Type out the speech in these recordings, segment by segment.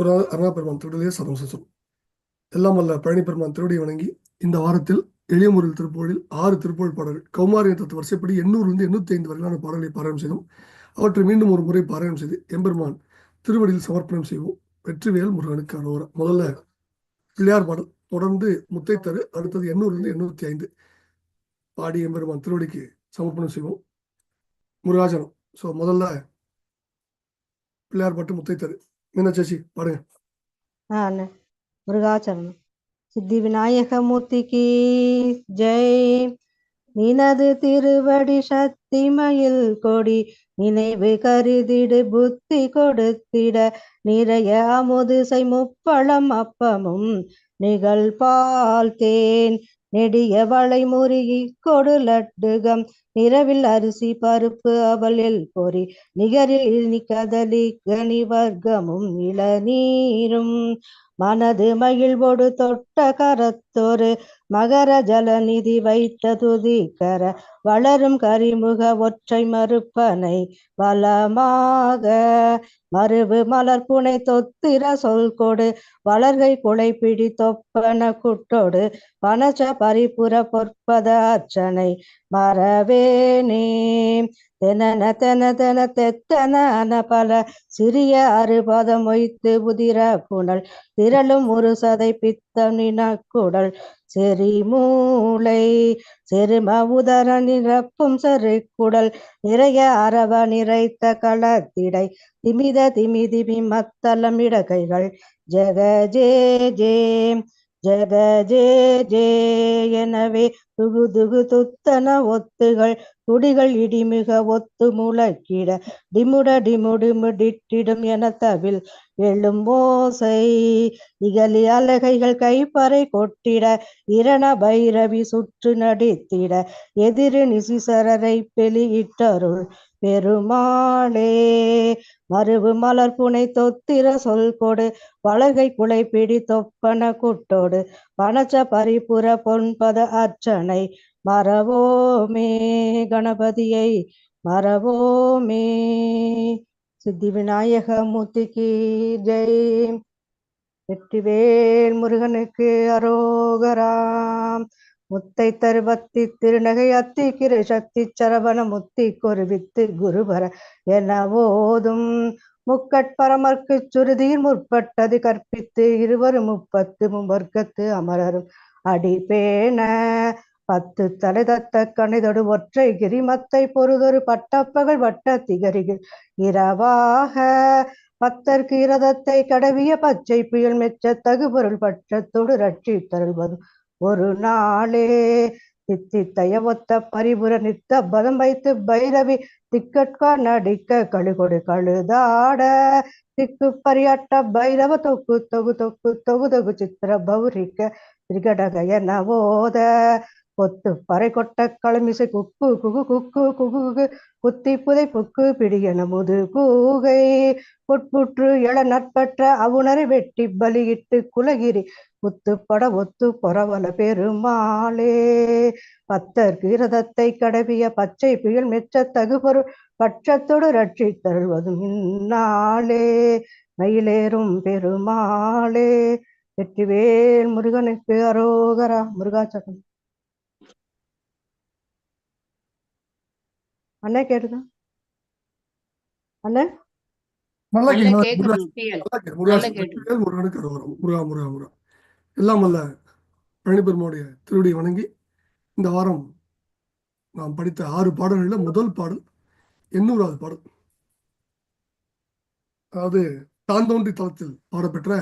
ஒரு அருணா பெருமான் திருடலே சதம் சசுரம் எல்லாம் வல்ல பழனி பெருமான் திருடி வணங்கி இந்த வாரத்தில் எளியமுறையில் திருப்போழில் ஆறு திருப்போழ் பாடல்கள் கௌமாரிய தத்துவ வரிசைப்படி எண்ணூறுலேருந்து எண்ணூத்தி ஐந்து வரையிலான பாடல்களை பாராயணம் செய்தோம். அவற்றை மீண்டும் ஒரு முறை பாராயணம் செய்து எம்பெருமான் திருவடியில் சமர்ப்பணம் செய்வோம். வெற்றிவேல் முருகனுக்கு அரோரா முதல்ல பிள்ளையார் பாடல் தொடர்ந்து முத்தைத்தரு அடுத்தது எண்ணூறுலேருந்து எண்ணூத்தி ஐந்து பாடி எம்பெருமான் திருவடிக்கு சமர்ப்பணம் செய்வோம். முருகாஜனம். ஸோ முதல்ல பிள்ளையார் பாட்டு முத்தைத்தரு. மீனா பாடுங்க. ஆ முருகாச்சரணம் சித்தி விநாயக மூர்த்திக்கு ஜெய். நினது திருவடி சக்திமயில் கொடி. நினைவு கருதிடு புத்தி கொடுத்திட. நிறைய அமுதுசை முப்பழம் அப்பமும் நிகழ்பால் தேன். நெடிய வளை முருகி கொடு லட்டுகம் நிறவில் அரிசி பருப்பு அவளில் பொறி நிகரில் இனி கதலி கனி வர்க்கமும் இளநீரும். மனது மகிழ்வோடு தொட்ட கரத்தொரு மகர ஜலநிதி வைத்த துதிக்கர வளரும் கரிமுக ஒற்றை மறுப்பனை வளமாக மறுபு மலர்புனை தொத்திர சொல் கொடு வளர்கை குலைப்பிடி தொப்பன குட்டோடு பனச்ச பரிபுற பொற்பத அர்ச்சனை மறவேனே தெனன தென தென தெத்தன பல சிறிய அறுபதம் மொய்த்து புதிர புனல். திரளும் ஒரு சதை பித்தம் நினக்குடல். செறி மூளை செரும உதர நிரப்பும் செரு குடல் நிறைய அரவ நிறைத்த களத்திடை. திமித திமி திமி மத்தளம் இடகைகள் ஜெக ஜே ஜே ஜெக ஜே ஜே எனவே துகு துகு துத்தன ஒத்துகள் துடிகள் இடிமிக ஒத்து முழக்கிட டிமுட டிமுடிமு டிட்டிடும் என தவில் எழும் ஓசை இகலி அலகைகள் கைப்பறை கொட்டிட இரண பைரவி சுற்று நடித்திட எதிரு நிசிசரரை வெளியிட்டருள் பெருமாளே மறுவு மலர் புனை தொத்திர சொல் கொடு புலை பிடி தொப்பன குட்டோடு பனச்ச பரிபுர பொன்பத அர்ச்சனை மறவோமே கணபதியை மறவோமே. சித்தி விநாயக மூர்த்திக்கு ஜெய். வெற்றிவேல் முருகனுக்கு அரோகராம் முத்தை தருவத்தி திருநகை அத்தி கிரு சக்தி சரவண முத்தி கொருவித்து குருபர என ஓதும். முக்கட்பரமர்க்கு சுருதியின் முற்பட்டது கற்பித்து இருவரும் முப்பத்து முவர்க்கத்து அமரரும். அடிபேன பத்து தலை தத்த கணிதொடு ஒற்றை கிரிமத்தை பொறுதொரு பட்டப்பகல் வட்ட திகரிகள். இரவாக பத்தற்கு இரதத்தை கடவிய பச்சை புயல் மெச்ச தகுபொருள் பட்சத்தோடு ரட்சி தருள்வதும். ஒரு நாளே தித்தித்தைய ஒத்த பரிபுர நித்த பதம் வைத்து பைரவி திக்கட்கா நடிக்க கழுகொடு கழுதாட திக்கு பரியாட்ட பைரவ தொக்கு தொகு தொக்கு தொகு தொகு சித்திர பௌரிக்க திரிகடகய நவோத கொத்து பறை கொட்ட களமிசை குக்கு குகு குக்கு குகு குகு குத்தி புதை புக்கு பிடியன முது கூகை. புட்புற்று எழ நட்பற்ற அவுணரை வெட்டி பலியிட்டு குலகிரி குத்துப்பட ஒத்து பொறவல பெருமாளே. பத்தர் கீரதத்தை கடவிய பச்சை புயல் மெச்ச தகுபொருள் பட்சத்தோடு ரட்சி தருவதும் இந்நாளே. மயிலேறும் பெருமாளே. வெற்றிவேல் முருகனுக்கு அரோகரா. முருகாச்சகம் அண்ணா கேட்டுதா? அண்ணா? நல்லா நல்லா கேக்குது. கேக்குது முருகா. முருகன். நல்லா கேக்குது. முருகா நல்லா கேக்குது. வெற்றிவேல் முருகனுக்கு அரோகரம் முருகா முருகா முருகா. எல்லாம் வல்ல பழனி திருவடியை வணங்கி இந்த வாரம் நாம் படித்த ஆறு பாடல்களில் முதல் பாடல் எண்ணூறாவது பாடல். அதாவது தாந்தோன்றி தளத்தில் பாடப்பெற்ற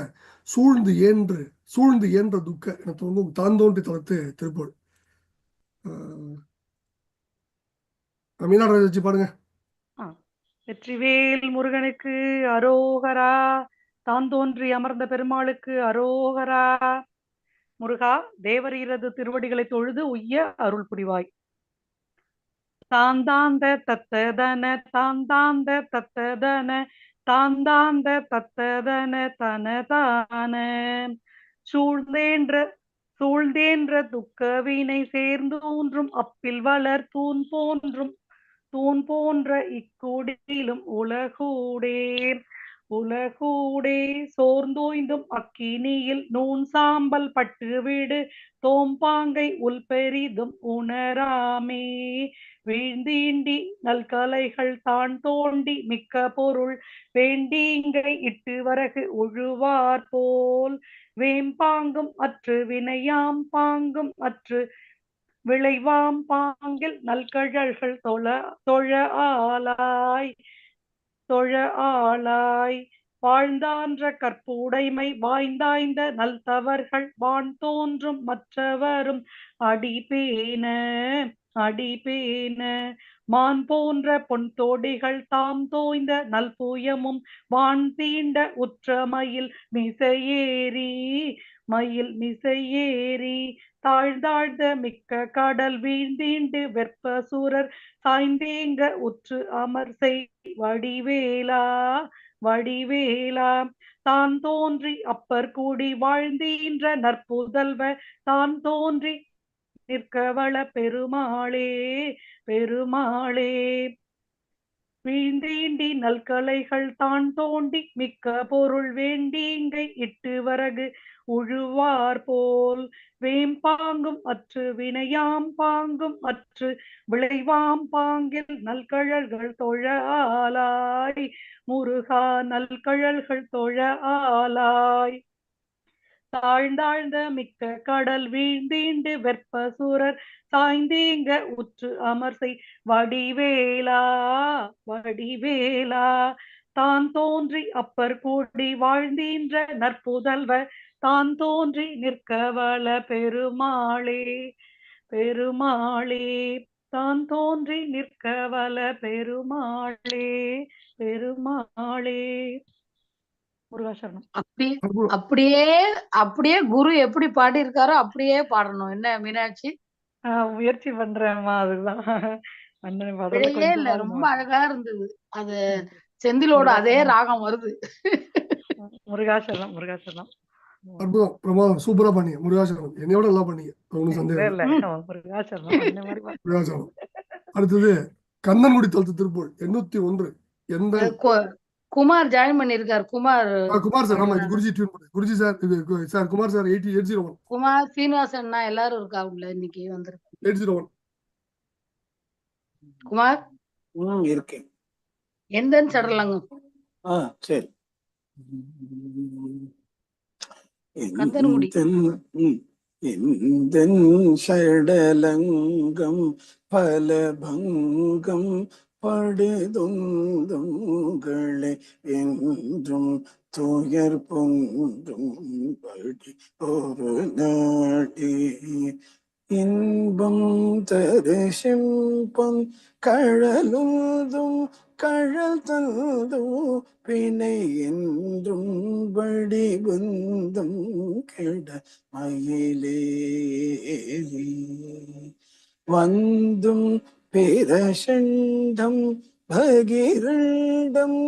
சூழ்ந்து ஏன்று சூழ்ந்து ஏன்ற துக்க என தோன்றும் தாந்தோன்றி தளத்து திருப்போள். மீனாட்சி பாடுங்க. வெற்றிவேல் முருகனுக்கு அரோகரா தான் தோன்றி அமர்ந்த பெருமாளுக்கு அரோகரா முருகா தேவரீரது திருவடிகளை தொழுது உய்ய அருள் புரிவாய். தாந்தாந்த தத்ததன தாந்தாந்த தத்ததன தாந்தாந்த தத்ததன தன தான சூழ்ந்தேன்ற சூழ்ந்தேன்ற துக்கவினை சேர்ந்தூன்றும் அப்பில் வளர் தூண் போன்றும் தூண் போன்ற இக்குடிலும் உலகூடே உலகூடே சோர்ந்தோய்ந்தும் அக்கினியில் நூன் சாம்பல் பட்டு விடு தோம்பாங்கை உள் பெரிதும் உணராமே. வீழ்ந்தீண்டி நல்கலைகள் தான் தோண்டி மிக்க பொருள். வேண்டீங்கை இட்டு வரகு உழுவார் போல். வேம்பாங்கும் அற்று வினையாம் பாங்கும் அற்று விளைவாம் பாங்கில் நல்கழல்கள் தொழ தொழ ஆலாய். தொழ ஆளாய். வாழ்ந்தான்ற கற்புடைமை வாய்ந்தாய்ந்த நல்தவர்கள் வான் தோன்றும் மற்றவரும். அடிபேன அடிபேன மான் போன்ற பொன் தோடிகள் தாம் தோய்ந்த நல்புயமும் வான் தீண்ட உற்றமையில் மிசையேறி. மயில் மிசையேறி தாழ்ந்தாழ்ந்த மிக்க கடல் வீழ்ந்தீண்டு வெப்ப சூரர் சாய்ந்தேங்க உற்று அமர் செய் வடிவேலா வடிவேலா. தான் தோன்றி அப்பர் கூடி வாழ்ந்தீன்ற நற்புதல்வ தான் தோன்றி நிற்கவள பெருமாளே பெருமாளே. வீழ்ந்தீண்டி நல்கலைகள் தான் தோண்டி மிக்க பொருள் வேண்டீங்கை இட்டு வரகு உழுவார் போல் வேம்பாங்கும் அற்று வினையாம் பாங்கும் அற்று விளைவாம் பாங்கில் நல்கழல்கள் தொழ ஆலாய் முருகா நல்கழல்கள் தொழ ஆலாய் தாழ்ந்தாழ்ந்த மிக்க கடல் வீழ்ந்தீண்டு வெப்ப சூரர் சாய்ந்தீங்க உற்று அமர்சை வடிவேலா வடிவேலா தான் தோன்றி அப்பர் கூடி வாழ்ந்தீன்ற நற்புதல்வர் தான் தோன்றி நிற்கவள பெருமாளே பெருமாளே. தான் தோன்றி நிற்கவள பெருமாளே பெருமாளே. முருகாசரணம் அப்படி அற்புதம். அப்படியே அப்படியே குரு எப்படி பாடியிருக்காரோ அப்படியே பாடணும். என்ன மீனாட்சி? ஆஹ் முயற்சி பண்றேன்மா அதுதான். இல்ல. ரொம்ப அழகா இருந்தது. அது செந்திலோட அதே ராகம் வருது. முருகாசரணம் முருகாசரணம் அற்புதம் பிரமாதம் சூப்பரா பண்ணீங்க. முருகாசனம் என்னையோட நல்லா பண்ணீங்க. ஒன்றும் சந்தேகம் முருகாசனம் அடுத்தது கண்ணன்குடி தளத்து திருப்பூர் எண்ணூத்தி ஒன்று. எந்த குமார் ஜாயின் பண்ணிருக்காரு. குமார். குமார் சார். ஆமா குருஜி டியூன் பண்ணு. Guruji sir sir Kumar sir eighty eight zero one. Kumar சீனிவாசன்னா எல்லாரும் இருக்கா உள்ள இன்னைக்கு வந்திருக்கு எயிட் ஜீரோ ஒன். குமார்? ம் இருக்கேன். எந்த சடலங்க. ஆ சரி. கந்தன்குடி. எந்தன்- ம். எந்தன் ஷடலங்கம் பலபங்கம் படுதுந்துங்களே என்றும் துயர் பொங்கும் படி ஒரு நாடி கழல் தந்தோ பிணை என்றும் படி பந்தம் கெட மயிலே. வந்தும் பிரசண்டம் பகிரண்டம்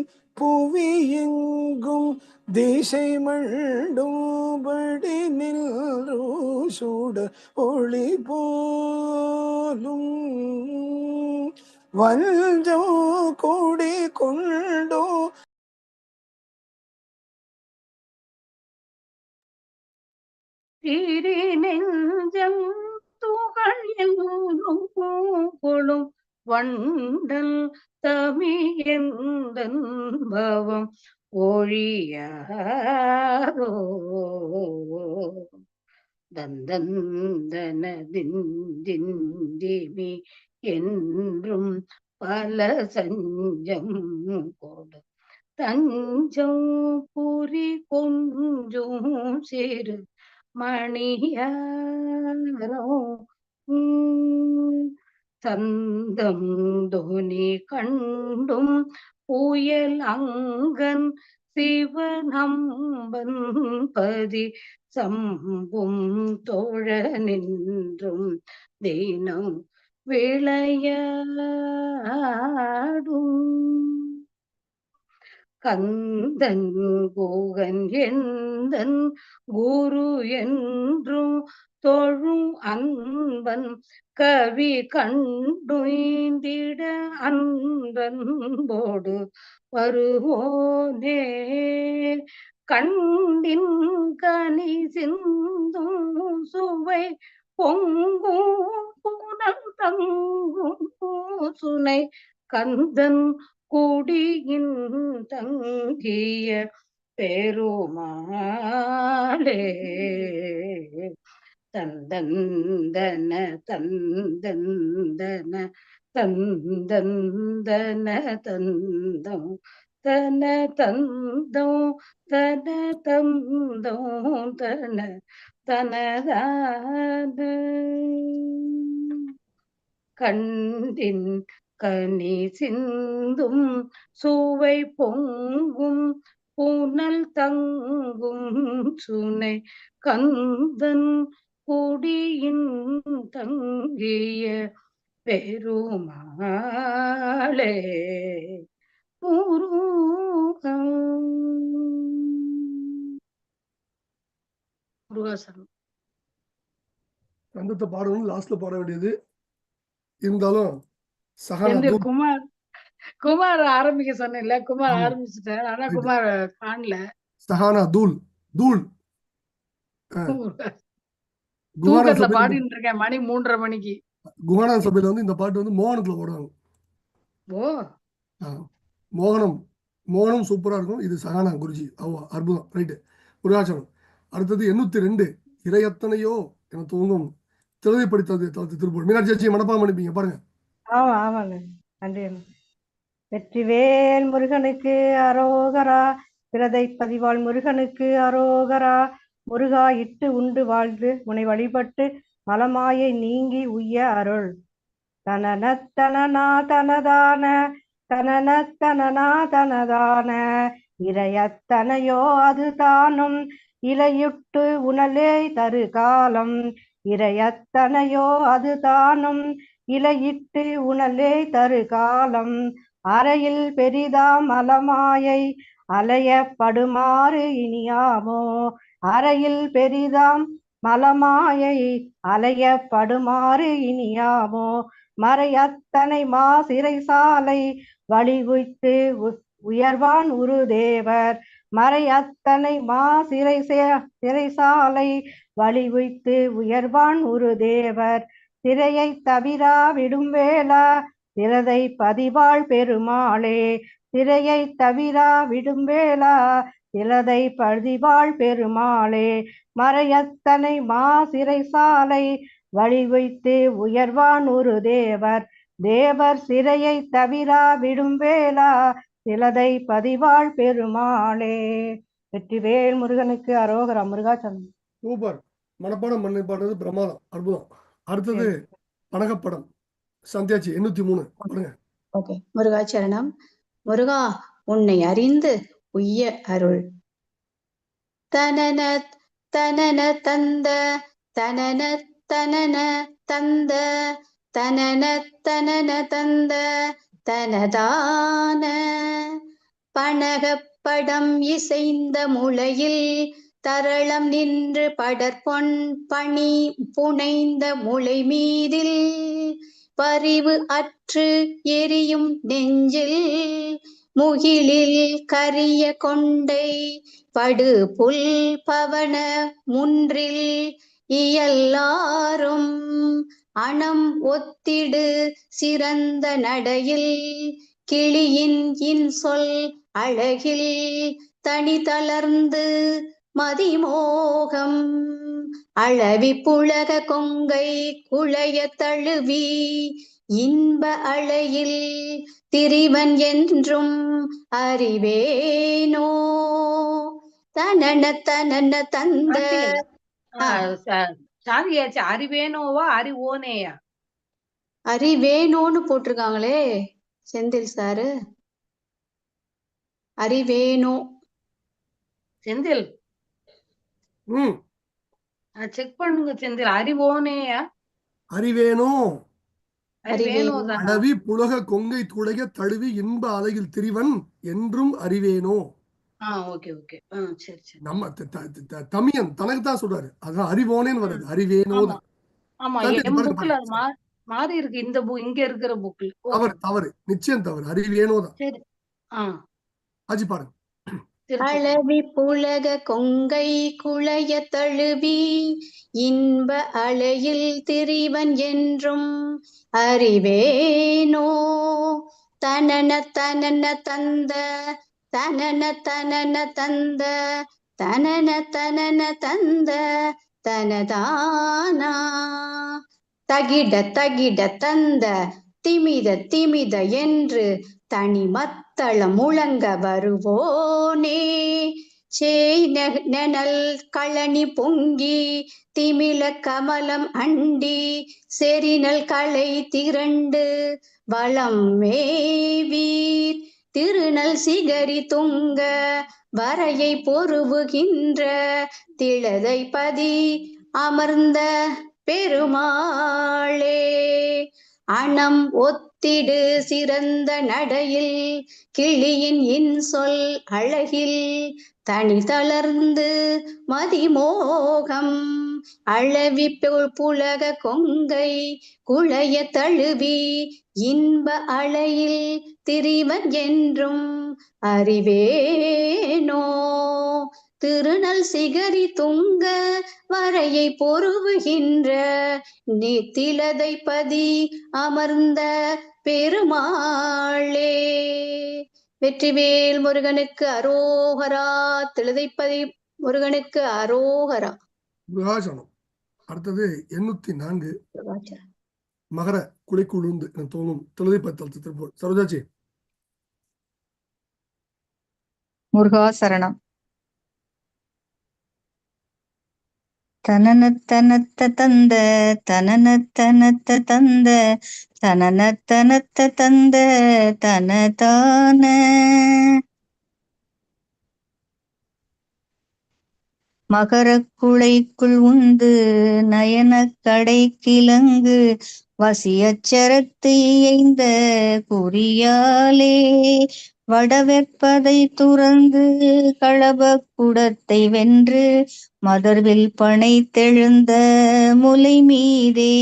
புவியெங்கும் திசை மண்டும் படி சூட ஒளி போலும். വഞ്ചോ കൂടി കൊണ്ടു? തിരിനെഞ്ചം തുകഴും പൂക്കളും വണ്ടൽ തമിയന്തവം ഒഴിയാറോ? ദന്തന്തനദിന്ദിമി என்றும் பல சஞ்சம் கொடு. தஞ்சம் புரி கொஞ்சும் சிறு மணியாரோ. உம், சந்தம் தோனி கண்டும் புயல் அங்கன் சிவனம்பன் பதி சம்பும் தோழ நின்றும். தினம் விளையாடும். கந்தன் கோகன் எந்தன் குரு என்றும் தொழும் அன்பன் கவி கண்டுய்ந்திட அன்பன்போடு வருவோனே. கண்டின் கனி சிந்தும் சுவை பொங்கும் பூனம் தங்கும் சுனை கந்தன் குடியின் தங்கிய பெருமாளே. தந்தந்தன தந்தந்தன தந்தந்தன தந்தம் தன தந்தம் தன தந்தம் தன தனதான. கண்டின் கனி சிந்தும் சுவை பொங்கும் புனல் தங்கும் சுனை கந்தன் குடியின் தங்கிய பெருமாளே முருகன். முருகாசனம் கந்தத்தை பாடணும் லாஸ்ட்ல பாட வேண்டியது இருந்தாலும் சகானா குமார் குமார் ஆரம்பிக்க சொன்னேன்ல குமார். ஆரம்பிச்சுட்டார். ஆனா. குமார் காணல. சஹானா தூள் தூள். தூக்கத்துல பாடிட்டு இருக்கேன் மணி மூன்றரை மணிக்கு. குஹானா சபையில வந்து இந்த பாட்டு வந்து மோகனத்துல போடுவாங்க. ஓ. மோகனம் மோகனம் சூப்பரா இருக்கும். இது சகானா குருஜி ஆமா அற்புதம். ரைட்டு. முருகாச்சலம். அடுத்தது எண்ணூத்தி ரெண்டு. இறை எத்தனையோ என தூங்கும் திறதை படித்தது திருப்பூர். மீனாட்சி ஆச்சி மனப்பாடம் அனுப்பிங்க பாருங்க. ஆமா ஆமாங்க. நன்றி வெற்றிவேல் முருகனுக்கு அரோகரா பிரதை பதிவாள் முருகனுக்கு அரோகரா முருகா இட்டு உண்டு வாழ்ந்து உனை வழிபட்டு மலமாயை நீங்கி உய்ய அருள். தனன தனனா தனதான தனன தனனா தனதான இறையத்தனையோ அது தானும் இலையுட்டு உணலே தரு காலம் இரையத்தனையோ அது தானும் இலையிட்டு உணலே தரு காலம் அறையில் பெரிதாம் அலமாயை அலையப்படுமாறு இனியாமோ? அறையில் பெரிதாம் மலமாயை அலையப்படுமாறு இனியாமோ? மறையத்தனை மா சிறைசாலை வழிகுய்த்து உ- உயர்வான் உரு தேவர். மறையத்தனை மா சிறை சே- வழி வழிகுய்த்து உயர்வான் ஒரு தேவர். திரையை தவிரா விடும் வேளா திரதை பதிவாள் பெருமாளே. திரையை தவிரா விடும் வேளா சிலதை பதிவாள் பெருமாளே. மறையத்தனை மா வழி வைத்து உயர்வான் ஒரு தேவர். தேவர் சிறையை தவிரா விடும் வேளா சிலதை பதிவாள் பெருமாளே. வெற்றிவேல் முருகனுக்கு அரோகரா முருகாச்சலம் சூப்பர். மனப்பாடம் பண்ணி பாடுறது பிரமாதம். அற்புதம். அடுத்தது பணகப்படம் சந்தியாச்சி எண்ணூத்தி மூணு. பாருங்க ஓகே. முருகாச்சரணம் முருகா உன்னை அறிந்து உய்ய அருள். தனன தனன தந்த தனன தனன தந்த தனன தனன தந்த தனதான. பணகப்படம் இசைந்த முளையில் தரளம் நின்று படற்பொன் பணி புனைந்த முளை மீதில் பரிவு அற்று எரியும் நெஞ்சில் முகிலில் கரிய கொண்டை படு புல் பவன முன்றில் இயல்லாரும் அணம் ஒத்திடு சிறந்த நடையில் கிளியின் இன்சொல் அழகில் தனி தளர்ந்து மதிமோகம். அளவி புலக கொங்கை குழைய தழுவி இன்ப அலையில் திரிவன் என்றும் அறிவேனோ? தனன தனன தந்த ஆ, ச- சாந்தியாச்சு அறிவேனோவா அறிவோனேயா? அறிவேனோன்னு போட்டிருக்காங்களே செந்தில் சாரு. அறிவேனோ. செந்தில் ம். செக் பண்ணுங்க செந்தில். அறிவோனேயா? அறிவேனோ? அடவி புலக கொங்கை துளைய தழுவி இன்ப அலையில் திரிவன் என்றும் அறிவேனோ? நம்ம தமியன் தனக்கு தான் சொல்றாரு. அதான் அறிவோனேன்னு வருது. அறிவேனோ மாறி இருக்கு. இந்த புக் இங்க இருக்கிற புக்ல தவறு தவறு. நிச்சயம் தவறு. அறிவேனோ தான். ஆச்சு பாருங்க. தழுவி அளவி புலக கொங்கை குளைய தழுவி இன்ப அலையில் திரிவன் என்றும் அறிவேனோ? தனன தனன தந்த தனன தனன தந்த தனன தனன தந்த தனதானா? தகிட தகிட தந்த திமித திமித என்று தனி மத்தளம் முழங்க வருவோனே. சேய் நெனல் களனி பொங்கி திமில கமலம் அண்டி செறினல் களை திரண்டு வளம் மேவீர். திருநல் சிகரி துங்க வரையை பொருவுகின்ற திளதை பதி அமர்ந்த பெருமாளே. அணம் திடு சிறந்த நடையில் கிளியின் இன்சொல் அழகில் தனி தளர்ந்து மதிமோகம். அளவி புலக கொங்கை குளைய தழுவி இன்ப அலையில் திரிவன் என்றும் அறிவேனோ? திருநல் சிகரி துங்க வரையை பொருவுகின்ற நித்திலதை பதி அமர்ந்த பெருமாளே. வெற்றிவேல் முருகனுக்கு அரோகரா திழுதைப்பதி முருகனுக்கு அரோகரா. பிரகாசனம். அடுத்தது எண்ணூத்தி நான்கு. மகர குலைக்குழுந்து என தோணும் தொழுதைப்பத்தல் திருப்பூர். சரோஜாச்சி. முருகா சரணம். தனனத்தனத்த தந்த தனனத்தனத்த தந்த தனனத்தனத்த தந்த தனதான. மகரக் உந்து நயனக்கடை நயனக் கடை கிழங்கு வசியச்சரத்து இயைந்த குறியாலே. வடவெற்பதை துறந்து களபக் குடத்தை வென்று மதர்வில் பனைத்தெழுந்த முலை மீதே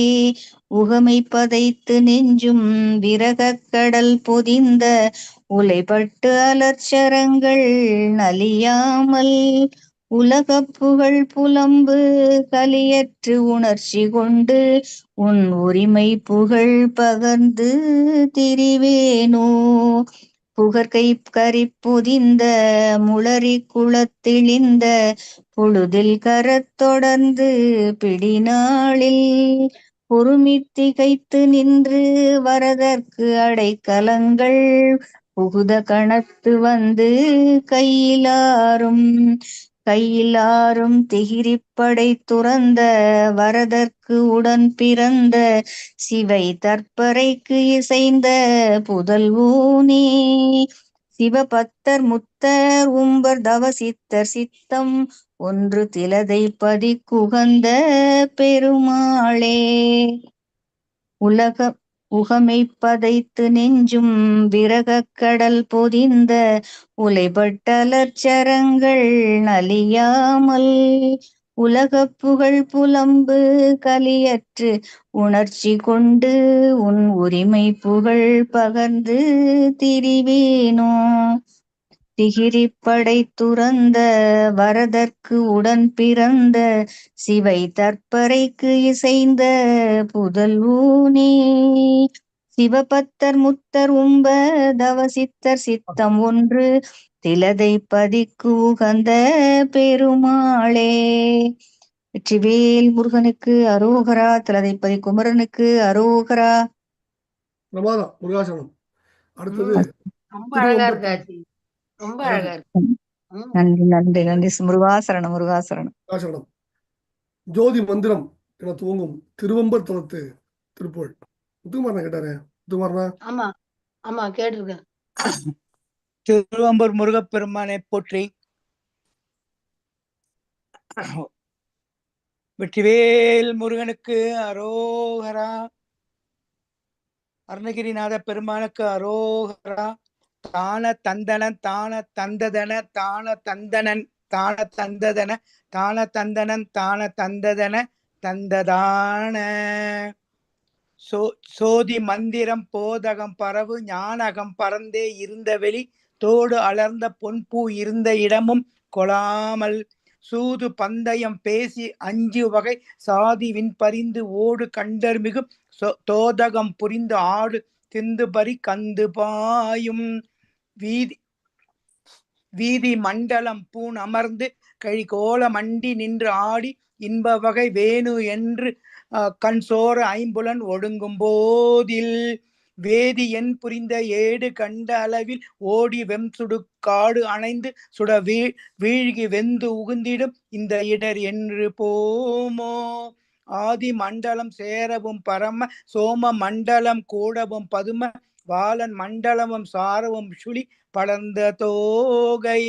உகமை பதைத்து நெஞ்சும் விரக கடல் பொதிந்த உலைபட்டு அலர்ச்சரங்கள் நலியாமல் உலகப் புகழ் புலம்பு கலியற்று உணர்ச்சி கொண்டு உன் உரிமை புகழ் பகர்ந்து திரிவேனோ. புகர்கை கரிப்புதிந்த முளறி குளத்திழிந்த பொழுதில் கரத்தொடர்ந்து பிடிநாளில் பொறுமி திகைத்து நின்று வரதற்கு அடைக்கலங்கள் புகுத கணத்து வந்து கையிலாரும். கையிலாரும் திகிரிப்படை துறந்த வரதற்கு உடன் பிறந்த சிவை தற்பறைக்கு இசைந்த புதல்வூனே சிவபக்தர் முத்தர் உம்பர் தவசித்தர் சித்தம் ஒன்று திலதை பதிக்குகந்த பெருமாளே. உலக உகமை பதைத்து நெஞ்சும் விரகக் கடல் பொதிந்த உலைபட்டலர்ச்சரங்கள் நலியாமல் உலகப் புகழ் புலம்பு கலியற்று உணர்ச்சி கொண்டு உன் உரிமை புகழ் பகர்ந்து திரிவேனோ? திகிரிப்படை துறந்த வரதற்கு உடன் பிறந்த சிவை தற்பறைக்கு இசைந்த புதல்வூனே சிவபத்தர் முத்தர் உம்ப தவசித்தர் சித்தம் ஒன்று திலதை பதிக்கு உகந்த பெருமாளே. வெற்றிவேல் முருகனுக்கு அரோகரா திலதைப்பதி குமரனுக்கு அரோகரா. பிரமாதம் முருகாசனம். அடுத்தது ரொம்ப அழகா இருக்கு ஆச்சி ரொம்ப அழகா இருக்கு. நன்றி நன்றி நன்றி. முருகாசரணம் முருகாசரணம். ஜோதி மந்திரம் என துவங்கும் திருவம்பர் தலத்து திருப்புகழ் முத்துக்குமாரனா கேட்டாரு? முத்துக்குமாரனா? ஆமா. ஆமா கேட்டிருக்கேன். திருவம்பூர் முருகப்பெருமானை போற்றி. வெற்றிவேல் முருகனுக்கு அரோகரா. அருணகிரிநாத பெருமானுக்கு அரோகரா. தான தந்தன தான தந்ததன தான தந்தனன் தான தந்ததன தான தந்தனன் தான தந்ததன தந்ததான. சோ சோதி மந்திரம் போதகம் பரவு ஞானகம் பறந்தே இருந்த வெளி தோடு அலர்ந்த பொன்பூ இருந்த இடமும் கொளாமல். சூது பந்தயம் பேசி அஞ்சு வகை சாதி விண்பறிந்து ஓடு கண்டர்மிகு சொ- தோதகம் புரிந்து ஆடு திந்துபரி கந்து பாயும் வீதி வீதி மண்டலம் பூண் அமர்ந்து கழிகோல மண்டி நின்று ஆடி இன்ப வகை வேணு என்று கண் சோர ஐம்புலன் ஒடுங்கும் போதில் வேதி என் புரிந்த ஏடு கண்ட அளவில் ஓடி வெம் சுடு காடு அணைந்து சுட வீ வீழ்கி வெந்து உகுந்திடும் இந்த இடர் என்று போமோ? ஆதி மண்டலம் சேரவும் பரம சோம மண்டலம் கூடவும் பதும வாலன் மண்டலமும் சாரவும் சுழி படர்ந்த தோகை.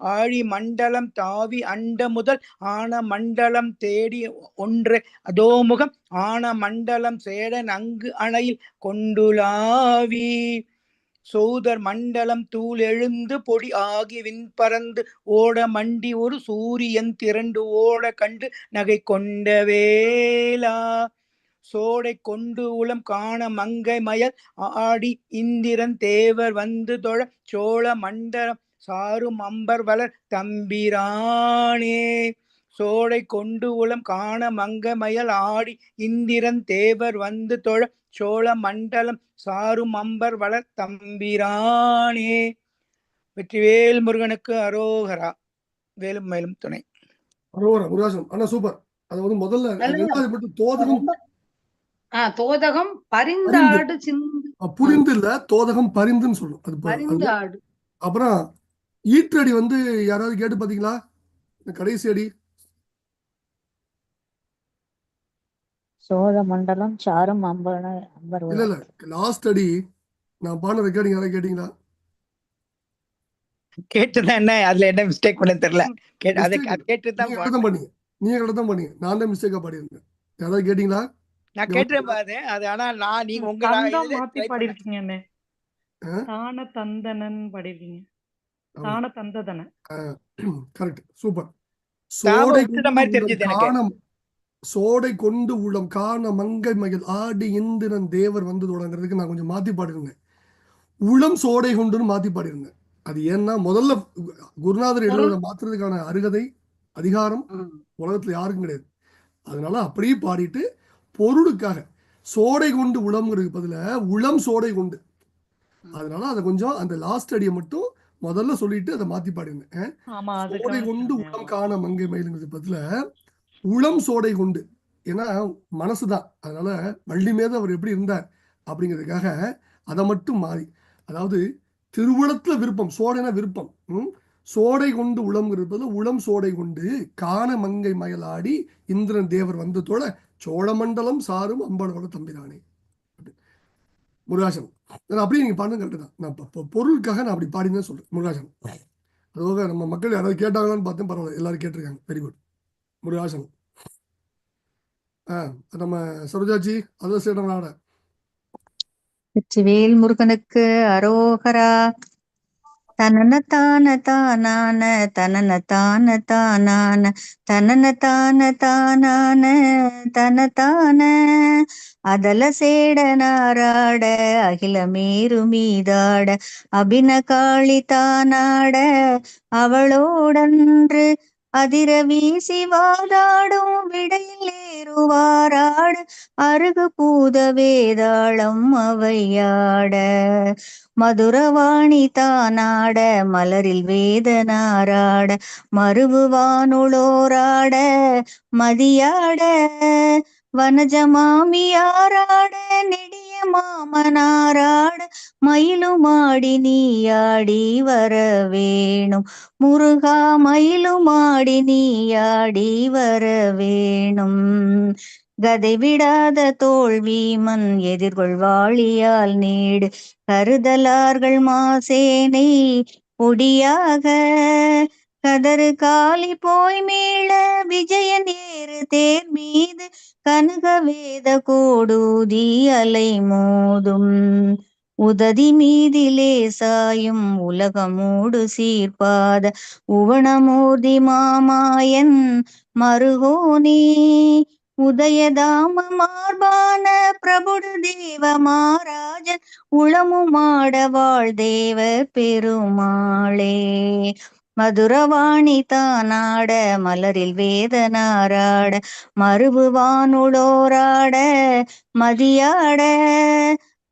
ஆழி மண்டலம் தாவி அண்ட முதல் ஆன மண்டலம் தேடி ஒன்று அதோமுகம் ஆன மண்டலம் சேடன் அங்கு அணையில் கொண்டுலாவி. சோதர் மண்டலம் தூள் எழுந்து பொடி ஆகி விண் பறந்து ஓட மண்டி ஒரு சூரியன் திரண்டு ஓட கண்டு நகை கொண்ட வேலா சோடை கொண்டு உளம் காண மங்கை மயல் ஆடி இந்திரன் தேவர் வந்து தொழ சோழ மண்டலம் சாரும் அம்பர் வளர் தம்பிரானே. சோடை கொண்டு உளம் காண மங்கை மயல் ஆடி இந்திரன் தேவர் வந்து தொழ சோழ மண்டலம் சாரும் அம்பர் வளர் தம்பிரானே. வெற்றிவேல் முருகனுக்கு அரோகரா. வேலும் மேலும் துணை. அரோரா முருகாசனம் அண்ணா சூப்பர். அது வந்து முதல்ல நல்லது. தோதகம் ரொம்ப ஆ தோதகம் பரிந்தாடு சிந்து. அஹ், புரிந்து இல்ல தோதகம் பரிந்துன்னு சொல்லணும் அது ப- அது பரிந்தாடு அப்புறம் ஈற்றடி வந்து யாராவது கேட்டு பாத்தீங்களா? இந்த கடைசி அடி. சோழ மண்டலம் சாரும் அம்பன அம்பர் இல்ல இல்ல. லாஸ்ட் அடி. நான் பாடின ரெக்கார்டிங் யாராவது கேட்டீங்களா? கேட்டுதான் என்ன? அதுல என்ன மிஸ்டேக் பண்ண தெரியல. கேட்டு அதை. கேட்டுதான் பண்ணீங்க. நீங்க தான் பண்ணீங்க. நான் தான் மிஸ்டேக்கா பாடியிருந்தேன். யாராவது கேட்டீங்களா? நான் கேட்டுறேன் பாரு அது ஆனா நான் நீங்க உங்க மாத்தி. பாடிருக்கீங்க அண்ணே? தான தந்தனன் பாடிருக்கீங்க. தான தந்ததன கரெக்ட் சூப்பர் சோடை கொண்டு உள்ளம் காண மங்கை மகிழ் ஆடி இந்திரன் தேவர் வந்து தொடங்குறதுக்கு நான் கொஞ்சம் மாத்தி பாடிருந்தேன். உளம் சோடை கொண்டுன்னு மாத்தி பாடியிருந்தேன் அது ஏன்னா முதல்ல குருநாதர் எழுதுறத மாத்துறதுக்கான அருகதை அதிகாரம். உலகத்துல யாருக்கும் கிடையாது. அதனால அப்படியே பாடிட்டு பொருளுக்காக. சோடை கொண்டு உளம்ங்கிறதுக்கு பதிலா உளம் சோடை கொண்டு. அதனால அதை கொஞ்சம் அந்த லாஸ்ட் அடியை மட்டும் முதல்ல சொல்லிட்டு அதை மாத்தி அது சோடை கொண்டு. உளம் காண மங்கை மயிலுங்கிறது பதில உளம் சோடை கொண்டு. ஏன்னா மனசுதான் அதனால வள்ளி மீது அவர் எப்படி இருந்தார் அப்படிங்கிறதுக்காக அதை மட்டும் மாறி. அதாவது திருவுளத்துல விருப்பம் சோடைனா விருப்பம்? சோடை கொண்டு உளம்ங்கிறது பதிலா உளம் சோடை கொண்டு காண மங்கை மயலாடி இந்திரன் தேவர் வந்து தோழ சோழமண்டலம் சாரும் அம்பனோட தம்பிரானே முருகாசனம். நான் அப்படியே நீங்க பாடுங்க கரெக்டு தான். நான் பொருளுக்காக நான் அப்படி பாடினேன் சொல்றேன். முருகாசனம். அதுவாக நம்ம மக்கள் யாராவது கேட்டாங்களான்னு பார்த்தேன் பரவாயில்ல. எல்லாரும் கேட்டிருக்காங்க. Very good முருகாசனம். ஆ நம்ம சரோஜாச்சி அதை சேடம் நாட வெற்றிவேல் முருகனுக்கு அரோகரா தனன தான தானான தனன தான தானான தனன தான தானான தன தான. அதல சேடனாராட அகில மேரு மீதாட அபின காளி தானாட அவளோடன்று அதிர வீசி வாதாடும் விடையில் ஏறுவாராடு அருகு பூத வேதாளம் அவையாட. மதுரவாணி தானாட மலரில் வேதனாராட மறுபுவானுளோராட மதியாட. வனஜமாமியாராட நெடிய மாமனாராட. மயிலுமாடி நீயாடி வர வேணும். முருகா மயிலுமாடி நீயாடி வர வேணும். கதை விடாத தோல்விமன் எதிர்கொள்வாளியால் நீடு. கருதலார்கள் மாசேனை பொடியாக. கதறு காலி போய் மீள விஜய நேரு தேர் மீது. கனக வேத கோடூதி அலை மோதும். உததி மீதிலே சாயும் உலகமூடு சீர்பாத. உவணமூர்தி மாமாயன் மருகோனே. உதயதாம மார்பான பிரபுடு தேவ மாராஜன் உளமுமாட வாழ் தேவ பெருமாளே. மதுரவாணி தானாட மலரில் வேதனாராட மறுபு வானுளோராட மதியாட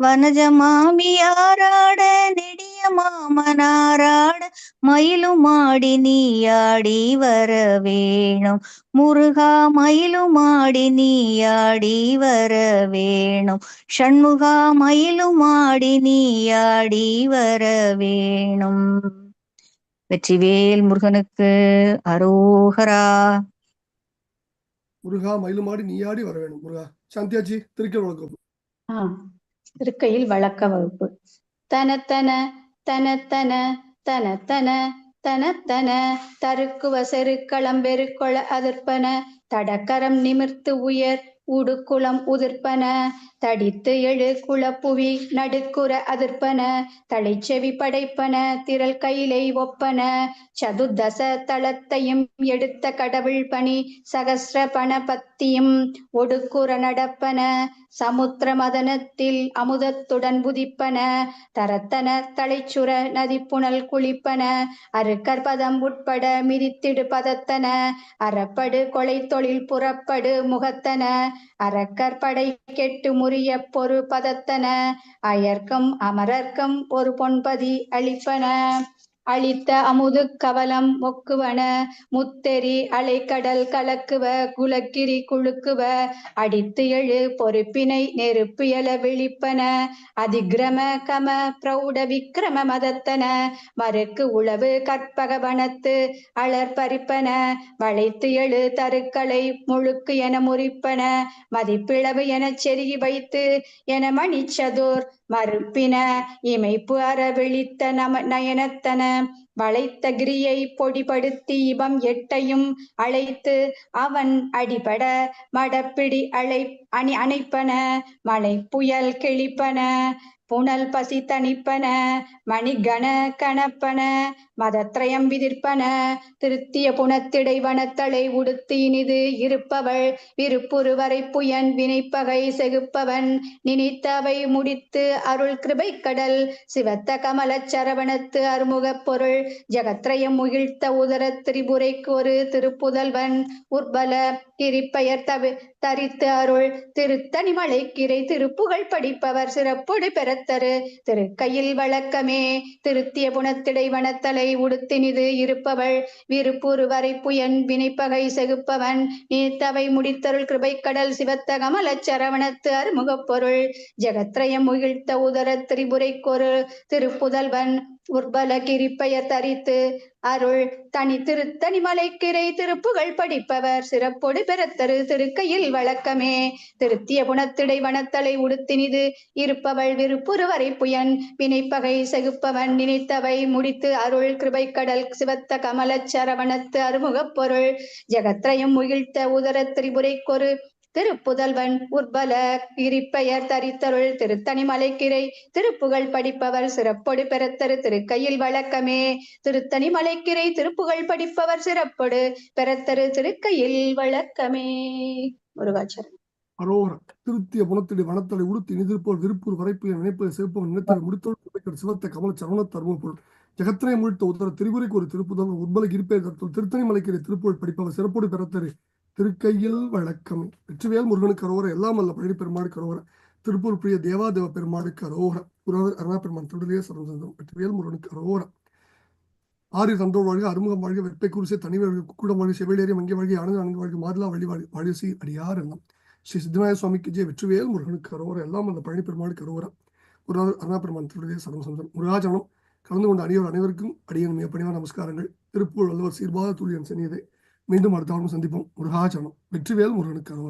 வனஜமாமியாராட நெடிய மாமனாராட மயிலுமாடி நீயாடி வர வேணும். முருகா மயிலுமாடி நீயாடி வர வேணும். ஷண்முகா மயிலுமாடி நீயாடி வர வேணும். வெற்றிவேல் முருகனுக்கு அரோகரா. முருகா மயிலுமாடி நீயாடி வர வேணும். முருகா சாந்தியாச்சி திருக்கல் வழக்கம். ஆ, திருக்கையில் வழக்க வகுப்பு. தனத்தன தனத்தன தனத்தன தனத்தன தருக்குவ செருக்களம் வெறுக்கொள அதிர்ப்பன தடக்கரம் நிமிர்த்து உயர் உடுக்குளம் உதிர்ப்பன தடித்து எழு குளப்புவி நடுக்குற அதிர்ப்பன தலைச்செவி படைப்பன திரள் கையிலை ஒப்பன சதுர்தச தளத்தையும் எடுத்த கடவுள் பணி சகஸ்ர பணபத்தியும் ஒடுக்குற நடப்பன சமுத்திர மதனத்தில் அமுதத்துடன் புதிப்பன தரத்தன தலைச்சுர நதிப்புணல் குளிப்பன அருக்கற்பதம் உட்பட மிதித்திடு பதத்தன அறப்படு கொலை தொழில் புறப்படு முகத்தன அறக்கற்படை கெட்டு முறிய பொறு பதத்தன அயர்க்கம் அமரர்க்கம் ஒரு பொன்பதி அளிப்பன. அளித்த அமுது கவலம் மொக்குவன முத்தெறி அலைக்கடல் கலக்குவ குலக்கிரி குழுக்குவ அடித்து எழு பொறுப்பினை நெருப்பு எல விழிப்பன அதிகிரம கம பிரௌட விக்கிரம மதத்தன மறுக்கு உளவு கற்பக வனத்து அலர் பறிப்பன வளைத்து எழு தருக்களை முழுக்கு என முறிப்பன மதிப்பிளவு என செருகி வைத்து என மணிச்சதுர் மறுப்பின இமைப்பு அறவிழித்த நம நயனத்தன வளைத்த கிரியை பொடிபடுத்தி இவம் எட்டையும் அழைத்து அவன் அடிபட மடப்பிடி அழை அணி அணைப்பன மலை புயல் கிழிப்பன புனல் பசி தணிப்பன மணிகண கணப்பன மதத்ரயம் விதிர்ப்பன திருத்திய புனத்திடை வனத்தலை உடுத்தி இனிது இருப்பவள் விருப்புருவரை புயன் வினைப்பகை செகுப்பவன் நினைத்தவை முடித்து அருள் கிருபை கடல் சிவத்த கமலச் சரவணத்து அருமுகப் பொருள் ஜகத்ரயம் முகிழ்த்த உதர திரிபுரைக்கு ஒரு திருப்புதல்வன் உர்பல கிரிப்பெயர் தவி தரித்து அருள் திருத்தனிமலை கிரை திருப்புகழ் படிப்பவர் சிறப்புடு பெறத்தரு. திருக்கையில் வழக்கமே திருத்திய புனத்திடை வனத்தலை உடுத்தினிது இருப்பவள். விருப்புரு வரை புயன் வினைப்பகை செகுப்பவன். நீத்தவை முடித்தருள் கிருபை கடல் சிவத்த கமல சரவணத்து அருமுகப் பொருள். ஜெகத்ரயம் முகிழ்த்த உதர திரிபுரைக்கொரு திருப்புதல்வன். உர்பல கிரிப்பெயர் தரித்து அருள் தனி திருத்தனி மலைக்கிரை திருப்புகள் படிப்பவர் சிறப்பொடு பெறத்தரு திருக்கையில் வழக்கமே. திருத்திய குணத்திடை வனத்தலை உடுத்தினிது இருப்பவள் விருப்புருவரை புயன். வினைப்பகை செகுப்பவன் நினைத்தவை முடித்து அருள் கிருபை கடல் சிவத்த கமலச் சரவணத்து அருமுகப் பொருள். ஜெகத்ரயம் முகிழ்த்த உதர திரிபுரைக்கொரு திருப்புதல்வன் உர்பல கிரிப்பெயர் தரித்தருள் திருத்தணிமலைக்கிரை. திருப்புகழ் படிப்பவர் சிறப்பொடு பெறத்தரு திருக்கையில் வழக்கமே. திருத்தணிமலைக்கிரை திருப்புகழ் படிப்பவர் சிறப்பொடு பெறத்தரு திருக்கையில் வழக்கமே. முருகாச்சரம். அரோகர திருத்திய புனத்திடி வனத்தலை உடுத்தி நிதிர்ப்போர் விருப்பூர் வரைப்பு நினைப்பது சிவப்பவன் நினைத்தல் முடித்தோடு சிவத்த கமல சரவண தரும ஜெகத்தினை உத்தர திருவுரைக்கு ஒரு திருப்புதல் உட்பல இருப்பே திருத்தணி மலைக்கிற திருப்பூர் படிப்பவர் சிறப்போடு பெறத்தரு திருக்கையில் வழக்கம். வெற்றிவேல் முருகனுக்கு அரோகரம் எல்லாம் அல்ல பழனி பெருமாளுக்கு அரோகரம் திருப்பூர் பிரிய தேவாதேவ பெருமாளுக்கு அரோகரம் குருவர் அருணா பெருமான் திருடலே சரஞ்சந்தம் வெற்றிவேல் முருகனுக்கு அரோகரம் ஆறு தந்தோர் வாழ்க அறுமுகம் வாழ்க வெப்பை குருசை தனி வாழ்க குக்குடம் வாழ்க செவிலேறி மங்கை வாழ்க ஆனந்த அனந்த வாழ்க மாதுளா வழி வாழ்க வாழிசி அடியார் எண்ணம் ஸ்ரீ சித்தநாய சுவாமிக்கு ஜெய வெற்றிவேல் முருகனுக்கு அரோகரம் எல்லாம் அந்த பழனி பெருமாளுக்கு அரோகரம் குருநாதர் அருணா பெருமான் திருடலே சரம் முருகாச்சனம் கலந்து கொண்ட அடியோர் அனைவருக்கும் அடியன் மிக பணிவான நமஸ்காரங்கள். திருப்பூர் வல்லவர் சீர்பாத துளியன் சென்னியதை மீண்டும் அடுத்த வாரம் சந்திப்போம். முருகாச்சரணம் வெற்றிவேல் முருகனுக்கு அரோகர